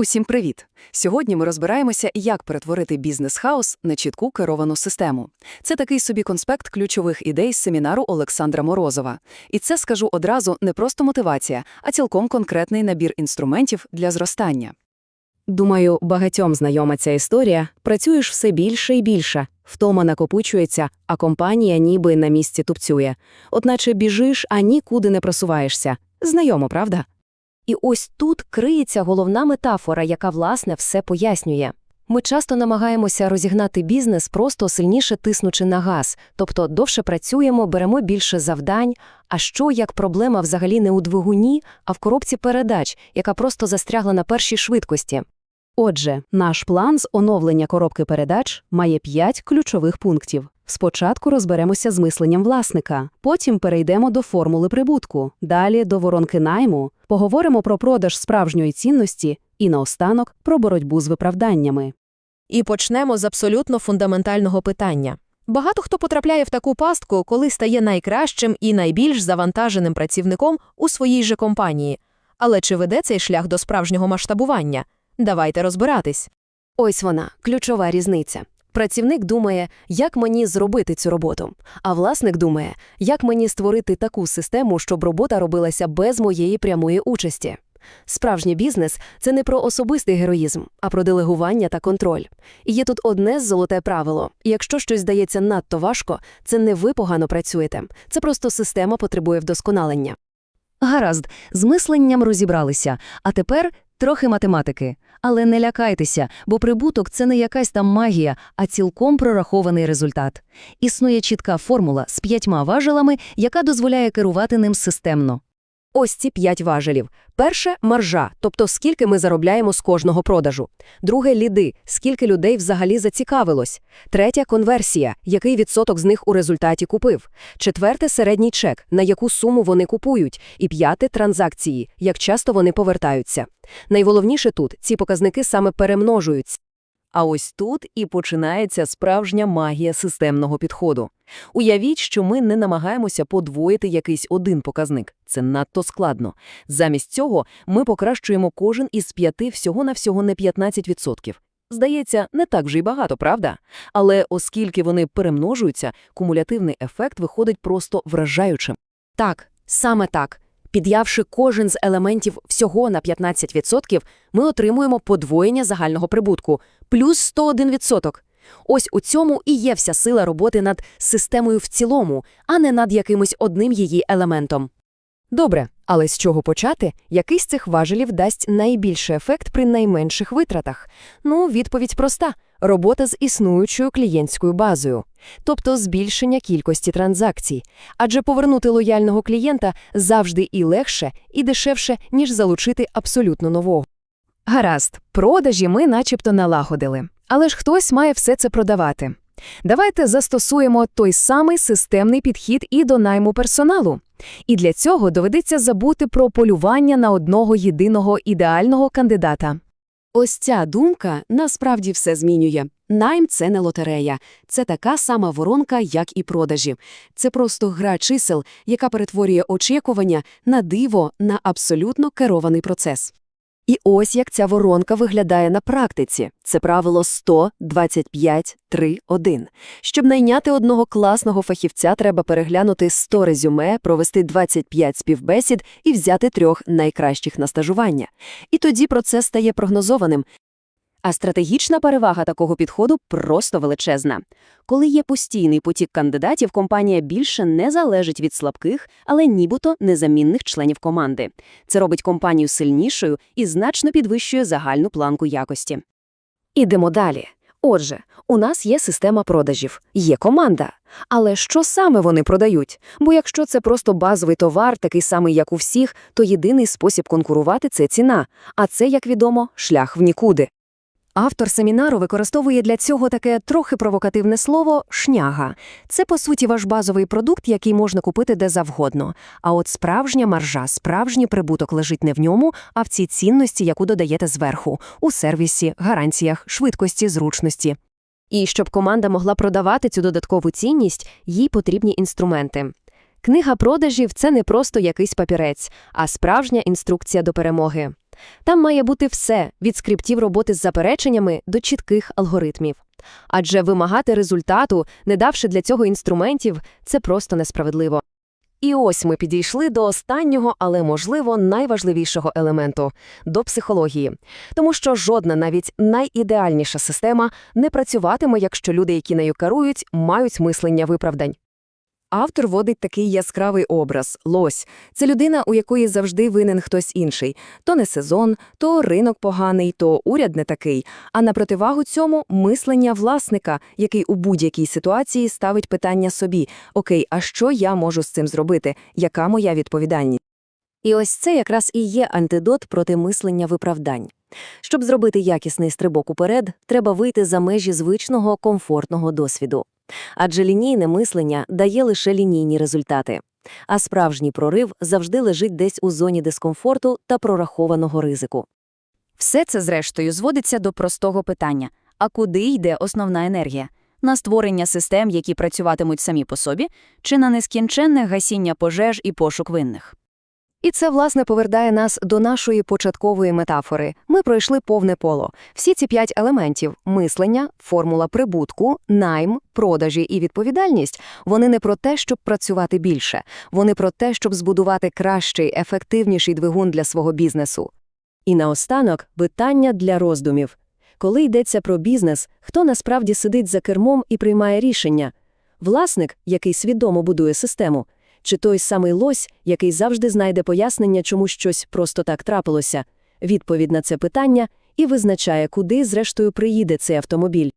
Усім привіт! Сьогодні ми розбираємося, як перетворити бізнес-хаус на чітку керовану систему. Це такий собі конспект ключових ідей з семінару Олександра Морозова. І це, скажу одразу, не просто мотивація, а цілком конкретний набір інструментів для зростання. Думаю, багатьом знайома ця історія. Працюєш все більше і більше, втома накопичується, а компанія ніби на місці тупцює. Одначе біжиш, а нікуди не просуваєшся. Знайомо, правда? І ось тут криється головна метафора, яка, власне, все пояснює. Ми часто намагаємося розігнати бізнес, просто сильніше тиснучи на газ, тобто довше працюємо, беремо більше завдань. А що як проблема взагалі не у двигуні, а в коробці передач, яка просто застрягла на першій швидкості? Отже, наш план з оновлення коробки передач має п'ять ключових пунктів. Спочатку розберемося з мисленням власника, потім перейдемо до формули прибутку, далі до воронки найму, поговоримо про продаж справжньої цінності і наостанок про боротьбу з виправданнями. І почнемо з абсолютно фундаментального питання. Багато хто потрапляє в таку пастку, коли стає найкращим і найбільш завантаженим працівником у своїй же компанії. Але чи веде цей шлях до справжнього масштабування? Давайте розбиратись. Ось вона, ключова різниця. Працівник думає, як мені зробити цю роботу, а власник думає, як мені створити таку систему, щоб робота робилася без моєї прямої участі. Справжній бізнес це не про особистий героїзм, а про делегування та контроль. І є тут одне золоте правило: якщо щось здається надто важко, це не ви погано працюєте, це просто система потребує вдосконалення. Гаразд, з мисленням розібралися, а тепер трохи математики. Але не лякайтеся, бо прибуток це не якась там магія, а цілком прорахований результат. Існує чітка формула з п'ятьма важелами, яка дозволяє керувати ним системно. Ось ці п'ять важелів. Перше маржа, тобто скільки ми заробляємо з кожного продажу. Друге ліди, скільки людей взагалі зацікавилось. Третя конверсія, який відсоток з них у результаті купив. Четверте середній чек, на яку суму вони купують. І п'яте транзакції, як часто вони повертаються. Найголовніше тут ці показники саме перемножуються. А ось тут і починається справжня магія системного підходу. Уявіть, що ми не намагаємося подвоїти якийсь один показник. Це надто складно. Замість цього ми покращуємо кожен із п'яти всього-навсього не 15%. Здається, не так вже й багато, правда? Але оскільки вони перемножуються, кумулятивний ефект виходить просто вражаючим. Так, саме так. Під'явши кожен з елементів всього на 15%, ми отримуємо подвоєння загального прибутку – плюс 101%. Ось у цьому і є вся сила роботи над системою в цілому, а не над якимось одним її елементом. Добре, але з чого почати? Який з цих важелів дасть найбільший ефект при найменших витратах? Ну, відповідь проста – робота з існуючою клієнтською базою, тобто збільшення кількості транзакцій. Адже повернути лояльного клієнта завжди і легше, і дешевше, ніж залучити абсолютно нового. Гаразд, продажі ми начебто налагодили. Але ж хтось має все це продавати. Давайте застосуємо той самий системний підхід і до найму персоналу. І для цього доведеться забути про полювання на одного єдиного ідеального кандидата. Ось ця думка насправді все змінює. Найм це не лотерея, це така сама воронка, як і продажі. Це просто гра чисел, яка перетворює очікування на диво, на абсолютно керований процес. І ось як ця воронка виглядає на практиці. Це правило 100, 25, 3, 1. Щоб найняти одного класного фахівця, треба переглянути 100 резюме, провести 25 співбесід і взяти трьох найкращих на стажування. І тоді процес стає прогнозованим. А стратегічна перевага такого підходу просто величезна. Коли є постійний потік кандидатів, компанія більше не залежить від слабких, але нібито незамінних членів команди. Це робить компанію сильнішою і значно підвищує загальну планку якості. Ідемо далі. Отже, у нас є система продажів, є команда. Але що саме вони продають? Бо якщо це просто базовий товар, такий самий, як у всіх, то єдиний спосіб конкурувати це ціна. А це, як відомо, шлях в нікуди. Автор семінару використовує для цього таке трохи провокативне слово шняга. Це, по суті, ваш базовий продукт, який можна купити де завгодно. А от справжня маржа, справжній прибуток лежить не в ньому, а в цій цінності, яку додаєте зверху у сервісі, гарантіях, швидкості, зручності. І щоб команда могла продавати цю додаткову цінність, їй потрібні інструменти. Книга продажів це не просто якийсь папірець, а справжня інструкція до перемоги. Там має бути все від скриптів роботи з запереченнями до чітких алгоритмів. Адже вимагати результату, не давши для цього інструментів, це просто несправедливо. І ось ми підійшли до останнього, але, можливо, найважливішого елементу – до психології. Тому що жодна, навіть найідеальніша система не працюватиме, якщо люди, які нею керують, мають мислення виправдань. Автор водить такий яскравий образ – лось. Це людина, у якої завжди винен хтось інший. То не сезон, то ринок поганий, то уряд не такий. А на противагу цьому – мислення власника, який у будь-якій ситуації ставить питання собі «Окей, а що я можу з цим зробити? Яка моя відповідальність?» І ось це якраз і є антидот проти мислення виправдань. Щоб зробити якісний стрибок уперед, треба вийти за межі звичного комфортного досвіду. Адже лінійне мислення дає лише лінійні результати. А справжній прорив завжди лежить десь у зоні дискомфорту та прорахованого ризику. Все це, зрештою, зводиться до простого питання – а куди йде основна енергія? На створення систем, які працюватимуть самі по собі, чи на нескінченне гасіння пожеж і пошук винних? І це, власне, повертає нас до нашої початкової метафори. Ми пройшли повне поло. Всі ці п'ять елементів – мислення, формула прибутку, найм, продажі і відповідальність – вони не про те, щоб працювати більше. Вони про те, щоб збудувати кращий, ефективніший двигун для свого бізнесу. І наостанок – питання для роздумів. Коли йдеться про бізнес, хто насправді сидить за кермом і приймає рішення? Власник, який свідомо будує систему – чи той самий лось, який завжди знайде пояснення, чому щось просто так трапилося, відповідь на це питання і визначає, куди, зрештою, приїде цей автомобіль.